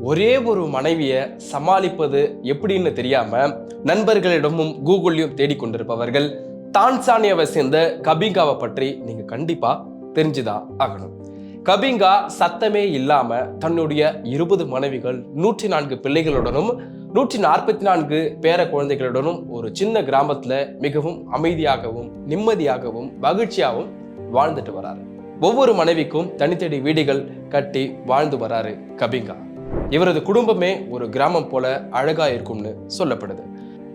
ஒரே ஒரு மனைவியை சமாளிப்பது எப்படின்னு தெரியாம நண்பர்களிடமும் கூகுள்லையும் தேடிக்கொண்டிருப்பவர்கள் தான்சானியாவை சேர்ந்த கபிங்காவை பற்றி நீங்க கண்டிப்பா தெரிஞ்சுதான் ஆகணும். கபிங்கா சத்தமே இல்லாம தன்னுடைய இருபது மனைவிகள் நூற்றி நான்கு பிள்ளைகளுடனும் நூற்றி நாற்பத்தி நான்கு பேர குழந்தைகளுடனும் ஒரு சின்ன கிராமத்துல மிகவும் அமைதியாகவும் நிம்மதியாகவும் மகிழ்ச்சியாகவும் வாழ்ந்துட்டு வராரு. ஒவ்வொரு மனைவிக்கும் தனித்தனி வீடுகள் கட்டி வாழ்ந்து வராரு கபிங்கா. இவரது குடும்பமே ஒரு கிராமம் போல அழகா இருக்கும்னு சொல்லப்படுது.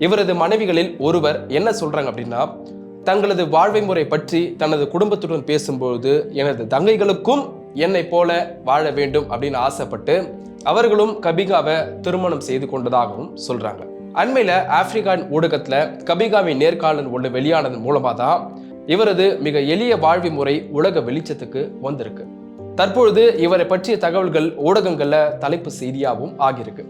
இவரது மனைவிகளில் ஒருவர் என்ன சொல்றாங்க அப்படின்னா தங்களது வாழ்வை முறை பற்றி தனது குடும்பத்துடன் பேசும்போது எனது தங்கைகளுக்கும் என்னை போல வாழ வேண்டும் அப்படின்னு ஆசைப்பட்டு அவர்களும் கபிகாவை திருமணம் செய்து கொண்டதாகவும் சொல்றாங்க. அண்மையில் ஆப்பிரிக்கான் ஊடகத்தில் கபிகாவின் நேர்காணல் ஒன்று வெளியானதன் மூலமாக தான் இவரது மிக எளிய வாழ்வு முறை உலக வெளிச்சத்துக்கு வந்திருக்கு. தற்பொழுது இவரை பற்றிய தகவல்கள் ஊடகங்களில் தலைப்பு செய்தியாகவும் ஆகியிருக்கு.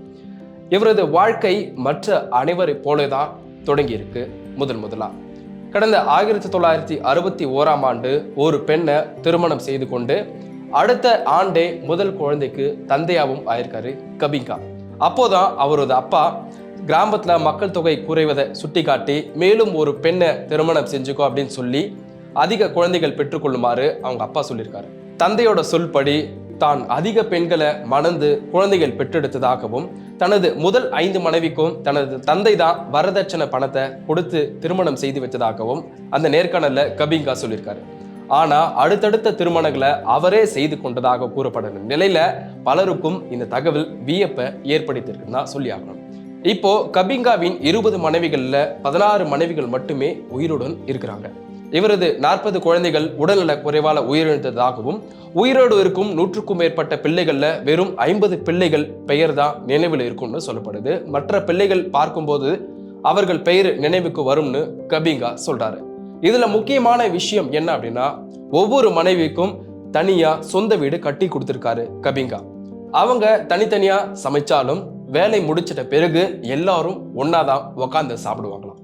இவரது வாழ்க்கை மற்ற அனைவரை போலதான் தொடங்கியிருக்கு முதன் முதலாக கடந்த ஆயிரத்தி தொள்ளாயிரத்தி அறுபத்தி ஓராம் ஆண்டு ஒரு பெண்ணை திருமணம் செய்து கொண்டு அடுத்த ஆண்டே முதல் குழந்தைக்கு தந்தையாகவும் ஆயிருக்காரு கபிங்கா. அப்போதான் அவரது அப்பா கிராமத்தில் மக்கள் தொகை குறைவதை சுட்டிக்காட்டி மேலும் ஒரு பெண்ணை திருமணம் செஞ்சுக்கோ அப்படின்னு சொல்லி அதிக குழந்தைகள் பெற்றுக்கொள்ளுமாறு அவங்க அப்பா சொல்லியிருக்காரு. தந்தையோட சொல்படி தான் அதிக பெண்களை மணந்து குழந்தைகள் பெற்றெடுத்ததாகவும் தனது முதல் ஐந்து மனைவிக்கும் தனது தந்தை தான் வரதட்சணை பணத்தை கொடுத்து திருமணம் செய்து வச்சதாகவும் அந்த நேர்காணலில் கபிங்கா சொல்லியிருக்காரு. ஆனா அடுத்தடுத்த திருமணங்களை அவரே செய்து கொண்டதாக கூறப்படும் நிலையில பலருக்கும் இந்த தகவல் வியப்பை ஏற்படுத்தியிருக்குன்னு தான் சொல்லி ஆகணும். இப்போ கபிங்காவின் இருபது மனைவிகளில் பதினாறு மனைவிகள் மட்டுமே உயிருடன் இருக்கிறாங்க. இவரது நாற்பது குழந்தைகள் உடல்நல குறைவால உயிரிழந்ததாகவும் உயிரோடு இருக்கும் நூற்றுக்கும் மேற்பட்ட பிள்ளைகள்ல வெறும் ஐம்பது பிள்ளைகள் பெயர் தான் நினைவில் இருக்கும்னு சொல்லப்படுது. மற்ற பிள்ளைகள் பார்க்கும்போது அவர்கள் பெயர் நினைவுக்கு வரும்னு கபிங்கா சொல்றாரு. இதுல முக்கியமான விஷயம் என்ன அப்படின்னா ஒவ்வொரு மனைவிக்கும் தனியா சொந்த வீடு கட்டி கொடுத்திருக்காரு கபிங்கா. அவங்க தனித்தனியா சமைச்சாலும் வேலை முடிச்சிட்ட பிறகு எல்லாரும் ஒன்னாதான் உக்காந்து சாப்பிடுவாங்களாம்.